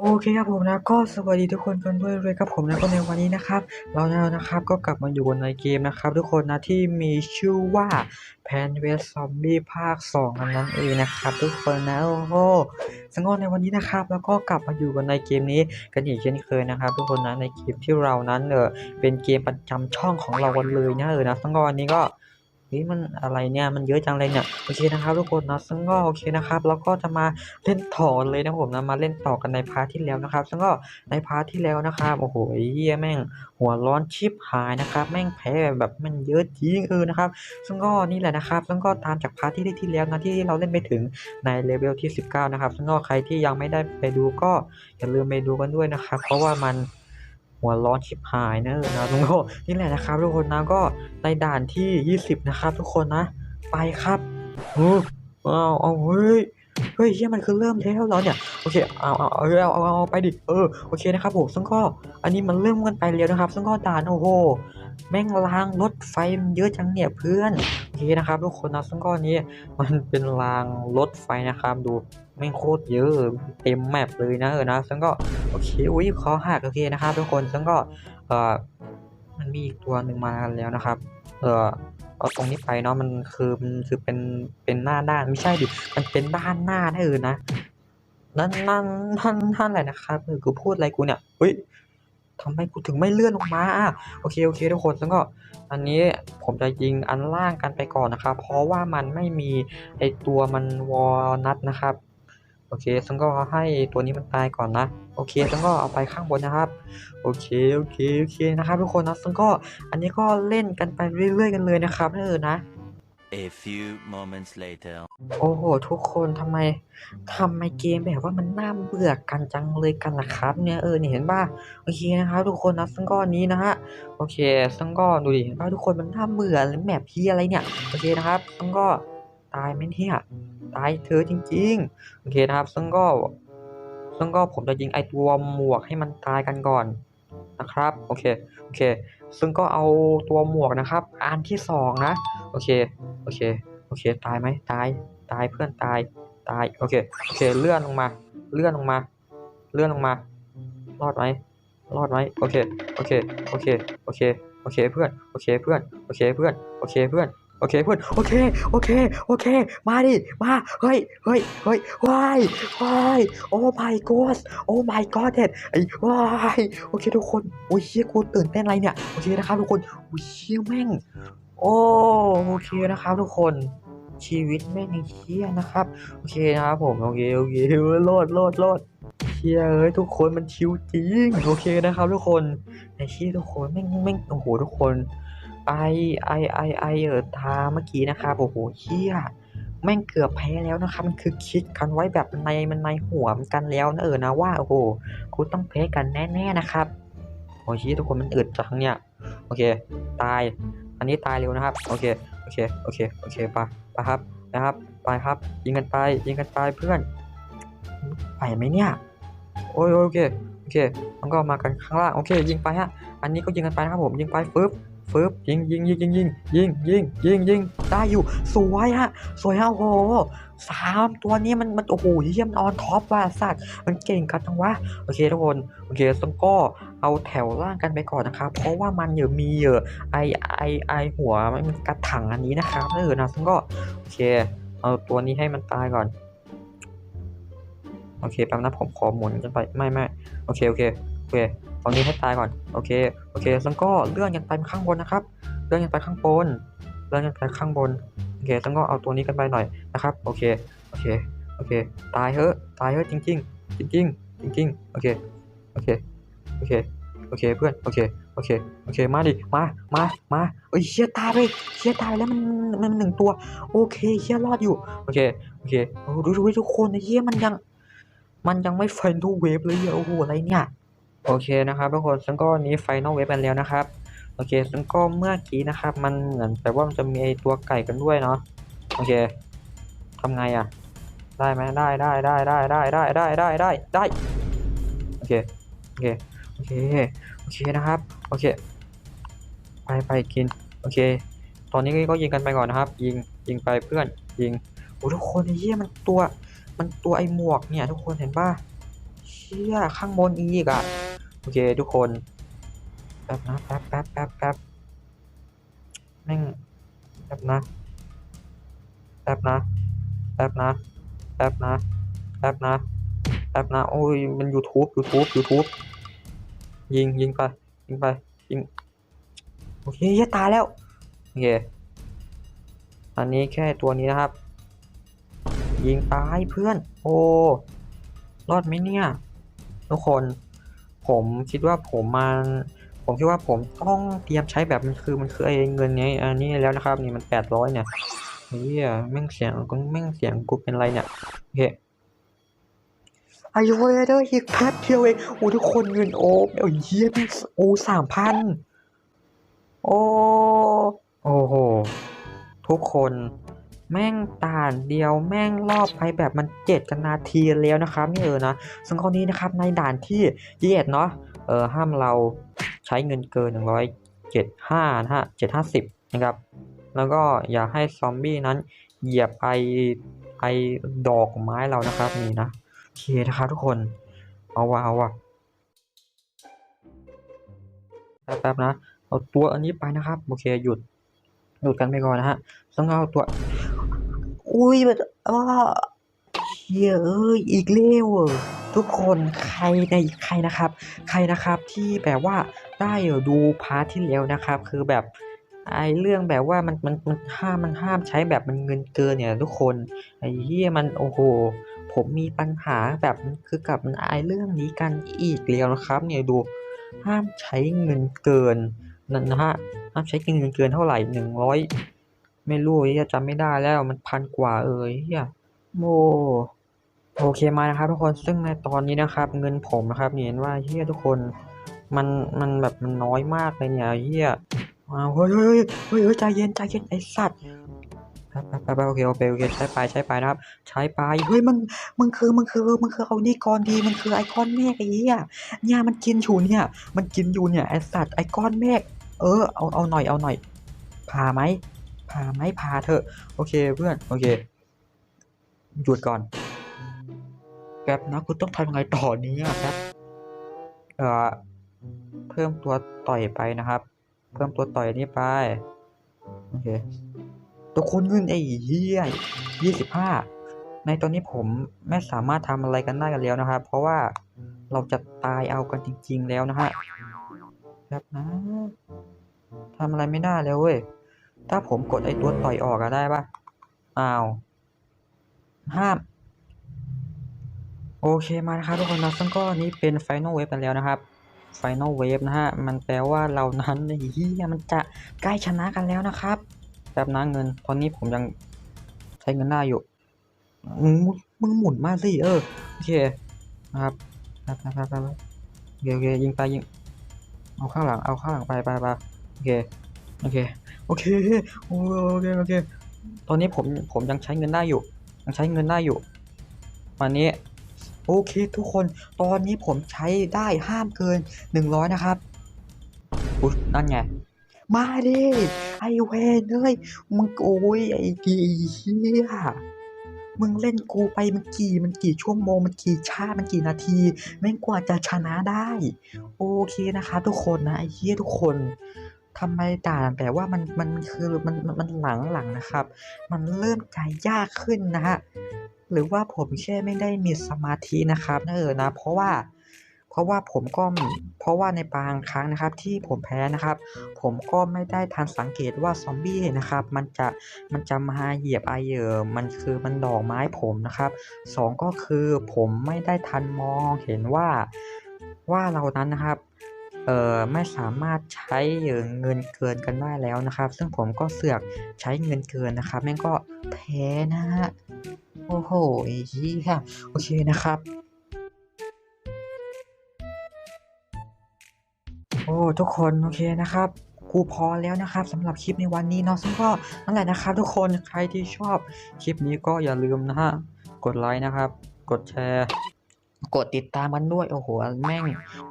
โอเคครับผมนะก็สวัสดีทุกคนกันด้วยเลยครับผมนะก็ในวันนี้นะครับ เราแล้วนะครับก็กลับมาอยู่ในเกมนะครับ ทุกคนนะที่มีชื่อว่า p a n w e s Zombie ภาค2นั้นนั่นเองนะครับ ทุกคนนะโอ้โหสังกอนในวันนี้นะครับ แล้วก็กลับมาอยู่กันในเกมนี้กันอีกเช่นเคยนะครับ ทุกคนนะในเกมที่เรานั้นเออเป็นเกมประจำช่องของเรากันเลยนะเออนะสังกอนนี้ก็ นี่มันอะไรเนี่ยมันเยอะจังเลยเนี่ยโอเคนะครับทุกคนนะซึ่งก็โอเคนะครับแล้วก็จะมาเล่นต่อเลยนะผมนะมาเล่นต่อกันในพาร์ทที่แล้วนะครับ ซึ่งก็ในพาร์ทที่แล้วนะครับโอ้โหเฮียแม่งหัวร้อนชิบหายนะครับ แม่งแพ้แบบมันเยอะจริงเออนะครับ ซึ่งก็นี่แหละนะครับ ซึ่งก็ตามจากพาร์ทที่ได้ที่แล้วนะที่เราเล่นไปถึงในเลเวลที่ 19 นะครับ ซึ่งก็ใครที่ยังไม่ได้ไปดูก็อย่าลืมไปดูกันด้วยนะครับ เพราะว่ามัน หัวร้อนชิบหายนะเออนะทุกคนนี่แหละนะครับ ทุกคนนะก็ในด่านที่ 20 นะครับ ทุกคนนะ ไปครับโอ้เอาเอาเฮ้ยเฮ้ยเฮียมันคือเริ่มแล้วเรอเนี่ยโอเคเอาเอาเอาเอาเอาไปดิเออโอเคนะครับผมซึ่งก็อันนี้มันเริ่มกันไปแล้วนะครับ ซึ่งก็ด่านโอ้โหแม่งรางรถไฟมันเยอะจังเนี่ยเพื่อนโอเคนะครับ ทุกคนนะซึ่งก็อันนี้มันเป็นรางรถไฟนะครับดู แม่งโคตรเยอะเต็มแมปเลยนะเออนะซึ่งก็โอเคอุ้ยคอหักโอเคนะครับทุกคนซึ่งก็เออมันมีอีกตัวหนึ่งมาแล้วนะครับ เออเอาตรงนี้ไปเนาะมันคือมันคือเป็นเป็นหน้าด้านไม่ใช่ดิมันเป็นด้านหน้านะเออนะนั่นนั่นนั่นนั่นแหละนะครับเออกูพูดอะไรกูเนี่ยเฮ้ยทำไมกูถึงไม่เลื่อนลงมาอะโอเคโอเคทุกคนซึ่งก็ อันนี้ผมจะยิงอันล่างกันไปก่อนนะครับ เพราะว่ามันไม่มีไอตัวมันวอลนัทนะครับ โอเคซึ่งก็ให้ตัวนี้มันตายก่อนนะ โอเคซึ่งก็เอาไปข้างบนนะครับ โอเค โอเค โอเค นะครับทุกคนนะซึ่งก็ อันนี้ก็เล่นกันไปเรื่อยๆกันเลยนะครับเออนะ A few moments later. โอ้โห ทุกคนทำไมทำไมเกมแบบว่ามันน่าเบื่อกันจังเลยกันล่ะครับ เนี่ยเออเนี่ยเห็นป่ะโอเคนะครับทุกคนนะซึ่งก็อันนี้นะฮะโอเคซึ่งก็ดูดิเห็นป่ะทุกคนมันน่าเบื่อเลยแมปพี่อะไรเนี่ยโอเคนะครับซึ่งก็ ตายไหมเนี่ย ตายเธอจริง ๆ โอเคนะครับ ซึ่งก็ ซึ่งก็ผมจะยิงไอตัวหมวกให้มันตายกันก่อนนะครับ โอเค โอเค ซึ่งก็เอาตัวหมวกนะครับ อันที่สองนะ โอเค โอเค โอเค ตายไหมตาย ตายเพื่อนตาย ตาย โอเค โอเค เลื่อนลงมา เลื่อนลงมา เลื่อนลงมา รอดไหมรอดไหมโอเค โอเค โอเค โอเค โอเค เพื่อน โอเค เพื่อน โอเค เพื่อน โอเค เพื่อน โโอเคเพื่อนโอเคโอเคโอเค มาดิมาเฮ้ยเฮ้ยเฮ้ยวายวายโอ้ my god โอ้ my god เด็ดไอ้วายโอเคทุกคนโอ้ยเชี่ยกูตื่นเต้นอะไรเนี่ยโอเคนะครับทุกคนโอ้ยเชี่ยแม่งโอ้โอเคนะครับทุกคนชีวิตแม่งเฮี้ยนะครับโอเคนะครับผมโอเคโอเคโลดโลดโลดเชียเอ้ยทุกคนมันชิวจริงโอเคนะครับ ทุกคนในที่ทุกคนแม่งแม่งโอ้โหทุกคน ไอไอไอไอเออทาเมื่อกี้นะครับโอ้โหเฮียแม่งเกือบแพ้แล้วนะครับมันคือคิดกันไว้แบบในมันในหัวมันกันแล้วนะเออนะว่าโอ้โหคุณต้องแพ้กันแน่ๆนะครับโอ้ยเหี้ยทุกคนมันอึดจังเนี่ยโอเค ตาย อันนี้ตายเร็วนะครับโอเคโอเคโอเคโอเคไปไปครับนะครับไปครับ ยิงกันไปยิงกันไปเพื่อนไปไหมเนี่ยโอ้ยโอเค อเคมันก็มากันข้างล่างโอเค ยิงไปฮะอันนี้ก็ยิงกันไปนะครับผมยิงไปฟึบฟึบยิงยิงยิงยิงยิงยิงยิงยิงยิงได้อยู่สวยฮะสวยฮะโอ้โหสามตัวนี้มันมันโอ้โหเยี่ยมออนท็อปว่ะสัตว์มันเก่งกันจังวะโอเคทุกคนโอเคต้องก็เอาแถวล่างกันไปก่อนนะครับเพราะว่ามันเยอะมีเยอะไอไอไอหัวมันกระถังอันนี้นะครับเออนะซึ่งก็โอเคเอาตัวนี้ให้มันตายก่อน โอเคแป๊บนะผมขอหมุนกันไปไม่ไม่โอเคโอเคโอเคเอานี้ให้ตายก่อนโอเคโอเคซึ่งก็เลื่อนกันไปข้างบนนะครับ เลื่อนกันไปข้างบนเลื่อนกันไปข้างบนโอเคซึ่งก็เอาตัวนี้กันไปหน่อยนะครับโอเคโอเคโอเคตายเถอะตายเถอะจริงจริงจริงจริงจริงโอเคโอเคโอเคโอเคเพื่อนโอเคโอเคโอเคมาดิมามามาเอ้ยเชี่ยตายไปเชี่ยตายแล้วมันมันหนึ่งตัว โอเคเชี่ยรอดอยู่โอเคโอเคโอ้ดูดูทุกคนเชี่ยมันยัง มันยังไม่ไฟนอลเวฟเลยอะโอ้โหอะไรเนี่ย โอเคนะครับทุกคนซึ่งก็นี้ไฟนอลเวฟกันแล้วนะครับ โอเคซึ่งก็เมื่อกี้นะครับ มันเหมือนแต่ว่ามันจะมีไอตัวไก่กันด้วยเนาะโอเคทำไงอะได้ไหมได้ได้ได้ได้ได้ได้ได้ได้ได้ได้โอเคโอเคโอเคโอเคนะครับ โอเค ไปไปกิน โอเค ตอนนี้ก็ยิงกันไปก่อนนะครับ ยิงยิงไปเพื่อนยิงโอ้ทุกคนไอ้เหี้ยมันตัว มันตัวไอหมวกเนี่ยทุกคนเห็นป่ะเชี่ยข้างบนอีกอะโอเคทุกคนแป๊บนะแป๊บแป๊บแป๊บแป๊บแม่งแป๊บนะแป๊บนะแป๊บนะแป๊บนะแป๊บนะแป๊บนะโอ้ยมัน YouTube YouTube YouTube ยิงยิงไปยิงไปยิงโอเคเยตายแล้วโอเคอันนี้แค่ตัวนี้นะครับ ยิงตายเพื่อน โอ้ รอดไหมเนี่ย ทุกคน ผมคิดว่าผมมัน ผมคิดว่าผมต้องเตรียมใช้แบบมันคือมันคือไอ้เงินเนี้ยอันนี้แล้วนะครับ นี่มันแปดร้อยเนี่ยเฮียแม่งเสียงกูแม่งเสียงกูเป็นไรเนี่ยโอเคอายุเว้ยเด้ออีกแป๊บเดียวเองโอ้ทุกคนเงินโอ้โอ้ยเฮียมโอ้สามพันโอ้โอ้โหทุกคน แม่งด่านเดียวแม่งรอบไปแบบมันเจ็ดกันนาทีแล้วนะครับนี่เออนะซึ่งข้อนี้นะครับในด่านที่เย็ดเนาะเออห้ามเราใช้เงินเกินหนึ่งร้อยเจ็ดห้านะฮะเจ็ดห้าสิบนะครับ แล้วก็อย่าให้ซอมบี้นั้นเหยียบไอไอดอกไม้เรานะครับนี่นะโอเคนะครับทุกคนเอาวะเอาวะแป๊บๆนะเอาตัวอันนี้ไปนะครับโอเคหยุดหยุดกันไปก่อนนะฮะต้องเอาตัว อุ้ยแบบอ้าเฮ้ยเอ้ยอีกเล้วทุกคนใครในใครนะครับ ใครนะครับที่แบบว่าได้เออดูพาร์ทที่แล้วนะครับ คือแบบไอเรื่องแบบว่ามันมันมันห้ามมันห้ามใช้แบบมันเงินเกินเนี่ยทุกคนไอเหี้ยมันโอ้โห ผมมีปัญหาแบบคือกับมันไอเรื่องนี้กันอีกแล้วนะครับ เนี่ยดูห้ามใช้เงินเกินนั่นนะฮะห้ามใช้เงินเกินเท่าไหร่หนึ่งร้อย ไม่รู้เฮียจำไม่ได้แล้วมันพันกว่าเอ้ยเฮียโมโอเคมานะครับทุกคนซึ่งในตอนนี้นะครับ เงินผมนะครับเห็นว่าเฮียทุกคนมันมันแบบมันน้อยมากเลยเนี่ยเฮียอ้าวเฮ้ยเฮ้ยเฮ้ยเฮ้ยใจเย็นใจเย็นไอสัตว์ไปไปไปไปโอเคโอเคโอเคใช้ไปใช้ไปนะครับ ใช้ไปเฮ้ยมันมันคือมันคือมันคือเอานี่ก่อนดีมันคือไอคอนเมฆไอ้เหี้ยเนี่ยมันกินอยู่เนี่ย มันกินอยู่เนี่ยไอสัตว์ไอก้อนเมฆเออเอาเอาหน่อยเอาหน่อยพาไหม พาไหม่พาเถอะ โอเคเพื่อน โอเค หยุดก่อน แป๊บนะคุณต้องทำยังไงต่อเนี้แป๊บเอ่อ เพิ่มตัวต่อยไปนะครับ เพิ่มตัวต่อยนี้ไป โอเค ตัวคนเงินไอ้เหี้ยยี่สิบห้า ในตอนนี้ผมไม่สามารถทำอะไรกันได้กันแล้วนะครับ เพราะว่าเราจะตายเอากันจริง ๆ แล้วนะฮะแป๊บนะทำอะไรไม่ได้แล้วเว้ย ถ้าผมกดไอ้ตัวต่อยออกอะได้ปะอ้าว ห้าม โอเคมานะครับทุกคนนะซึ่งก็นี้เป็น Final Wave กันแล้วนะครับ Final Wave นะฮะ มันแปลว่าเรานั้นไอ้เฮียมันจะใกล้ชนะกันแล้วนะครับแบบนะเงินตอนนี้ผมยังใช้เงินหน้าอยู่มึงมึงหมุนมาสิเออโอเคนะครับไปไปไปไปไปโอเคโอเคยิงไปยิงเอาข้างหลังเอาข้างหลังไปไปไปโอเคโอเค โอเคโอเคโอเค ตอนนี้ผมผมยังใช้เงินได้อยู่ ยังใช้เงินได้อยู่วันนี้โอเคทุกคน ตอนนี้ผมใช้ได้ห้ามเกินหนึ่งร้อยนะครับอุ๊ยนั่นไง มาดิไอเวนเอ้ยมึงโอ้ยไอ้ดีเฮียมึงเล่นกูไปมันกี่มันกี่ชั่วโมงมันกี่ชาติมันกี่นาทีแม่งกว่าจะชนะได้ โอเคนะครับทุกคนนะไอ้เฮียทุกคน ทำไมด่านแต่ว่ามันมันคือมันมันหลังหลังนะครับ มันเริ่มใจยากขึ้นนะฮะหรือว่าผมแค่ไม่ได้มีสมาธินะครับนะเออนะเพราะว่าเพราะว่าผมก็เพราะว่าในบางครั้งนะครับ ที่ผมแพ้นะครับ ผมก็ไม่ได้ทันสังเกตว่าซอมบี้นะครับ มันจะมันจะมาเหยียบไอเออมันคือมันดอกไม้ผมนะครับสองก็คือผมไม่ได้ทันมองเห็นว่าว่าเรานั้นนะครับ เอ่อไม่สามารถใช้เงินเกินกันได้แล้วนะครับ ซึ่งผมก็เสือกใช้เงินเกินนะครับแม่งก็แพ้นะฮะโอ้โหเหี้ยโอเคนะครับโอ้ทุกคนโอเคนะครับกูพอแล้วนะครับสำหรับคลิปในวันนี้เนาะซึ่งก็นั่นแหละนะครับ ทุกคนใครที่ชอบคลิปนี้ก็อย่าลืมนะฮะกดไลค์นะครับ กดแชร์ กดติดตามกันด้วยโอ้โหแม่ง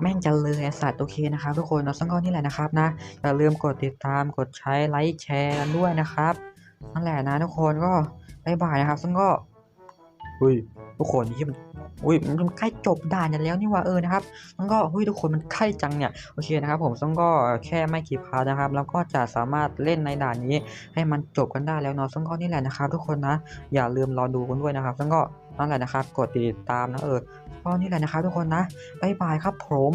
แม่งจะเลยไอ้สัตว์โอเคนะครับทุกคนเนาะซึ่งก็นี่แหละนะครับนะอย่าลืมกดติดตามกดใช้ไลค์แชร์กันด้วยนะครับนั่นแหละนะทุกคนก็บายบายนะครับซึ่งก็ฮ้ยทุกคนที่มันอุ้ยมันใกล้จบด่านกันแล้วนี่หว่าเออนะครับแล้วก็เฮ้ยทุกคนมันใกล้จังเนี่ยโอเคนะครับ ผมซึ่งก็แค่ไม่กี่พาร์ทนะครับ แล้วก็จะสามารถเล่นในด่านนี้ ให้มันจบกันได้แล้วเนาะซึ่งก็นี่แหละนะครับ ทุกคนนะอย่าลืมรอดูกันด้วยนะครับซึ่งก็ นั่นแหละนะครับ กดติดตามนะเออก็นี่แหละนะครับทุกคนนะบ๊ายบายครับผม